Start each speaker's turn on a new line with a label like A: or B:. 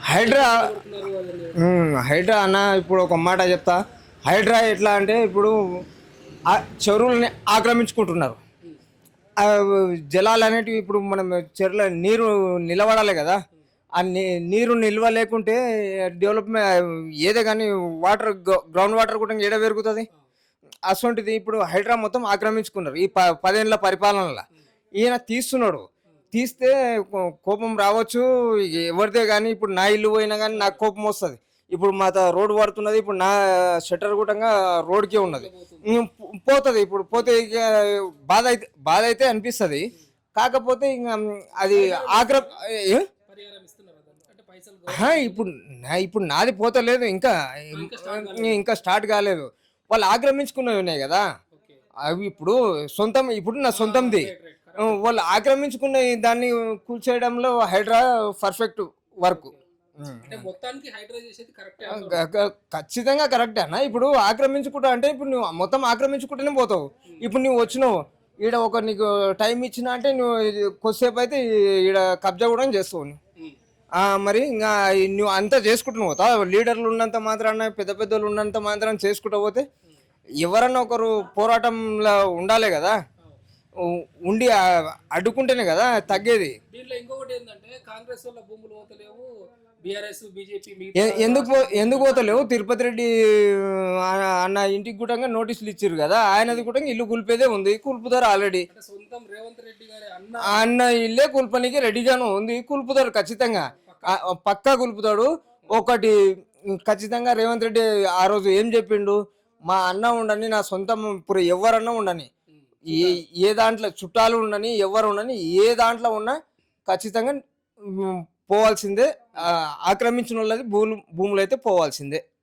A: హైడ్రా
B: హైడ్రా అన్న ఇప్పుడు ఒక మాట చెప్తా. హైడ్రా ఎట్లా అంటే ఇప్పుడు ఆ చెరువులని ఆక్రమించుకుంటున్నారు. జలాలు అనేటివి ఇప్పుడు మనం చెరువుల నీరు నిలబడాలి కదా. ఆ నీ- నీరు నిల్వ లేకుంటే డెవలప్మెంట్ ఏదే కానీ వాటర్ గ్రౌండ్ వాటర్ కూడా ఏడ పెరుగుతుంది. అసొంటిది ఇప్పుడు హైడ్రా మొత్తం ఆక్రమించుకున్నారు. ఈ ప పదేళ్ళ పరిపాలనలో. ఈయన తీస్తున్నాడు. తీస్తే కోపం రావచ్చు. ఎవరిదే కానీ ఇప్పుడు నా ఇల్లు పోయినా కానీ నాకు కోపం వస్తుంది. ఇప్పుడు మా రోడ్డు పడుతున్నది ఇప్పుడు నా షట్టర్ కూడా రోడ్కే ఉన్నది. పోతుంది ఇప్పుడు. పోతే ఇక బాధ అయితే బాధ అయితే అనిపిస్తుంది. కాకపోతే ఇంకా అది ఆగ్ర ఇప్పుడు ఇప్పుడు నాది పోతలేదు. ఇంకా ఇంకా స్టార్ట్ కాలేదు. వాళ్ళు ఆక్రమించుకున్నవి ఉన్నాయి కదా. అవి ఇప్పుడు సొంతం ఇప్పుడు నా సొంతంది. వాళ్ళు ఆక్రమించుకున్న దాన్ని కూల్చేయడంలో హైడ్రా పర్ఫెక్ట్ వర్క్.
A: అంటే మొత్తానికి హైడ్రా చేసేది కరెక్టే
B: గ- గ- ఖచ్చితంగా కరెక్టే అన్న. ఇప్పుడు ఆక్రమించుకుంటా అంటే ఇప్పుడు నువ్వు మొత్తం ఆక్రమించుకుంటూనే పోతావు. ఇప్పుడు నువ్వు వచ్చినావు. ఈడ ఒక నీకు టైం ఇచ్చినా అంటే నువ్వు కొద్దిసేపు అయితే ఈడ కబ్జా కూడా చేస్తావు నువ్వు. ఆ, మరి ఇంకా నువ్వు అంతా చేసుకుంటున్నావు పోతా లీడర్లు ఉన్నంత మాత్రాన పెద్ద పెద్దలు ఉన్నంత మాత్రాన చేసుకుంటూ పోతే ఎవరన్నా ఒకరు పోరాటంలో ఉండాలి కదా. ఉండి అడ్డుకుంటేనే కదా తగ్గేది.
A: దీంట్లో ఇంకొకటి ఏంటంటే కాంగ్రెస్ వల్ల భూములు పోతలేవు బీఆర్ఎస్ బీజేపీ
B: ఎ- ఎందుకు ఎందుకు పోతలేవు? తిరుపతి రెడ్డి అన్న ఇంటికి కూడా నోటీసులు ఇచ్చారు కదా ఆయనది కూడా ఇల్లు కూల్పేదే ఉంది కూల్పుతారు ఆల్రెడీ.
A: అంటే సొంతం రేవంత్ రెడ్డి గారి అన్న
B: అన్న ఇల్లే కూల్పనికి రెడీగాను ఉంది కూల్పుతారు ఖచ్చితంగా. పక్కా. కూల్పుతాడు. ఒకటి ఖచ్చితంగా రేవంత్ రెడ్డి ఆ రోజు ఏం చెప్పిండు? మా అన్న ఉండని నా సొంతం ఇప్పుడు ఎవరన్నా ఉండని ఏ ఏ దాంట్లో చుట్టాలు ఉండని ఎవరు ఉండని ఏ దాంట్లో ఉన్నా ఖచ్చితంగా పోవాల్సిందే. ఆక్రమించిన వాళ్ళది భూములు భూములు అయితే పోవాల్సిందే.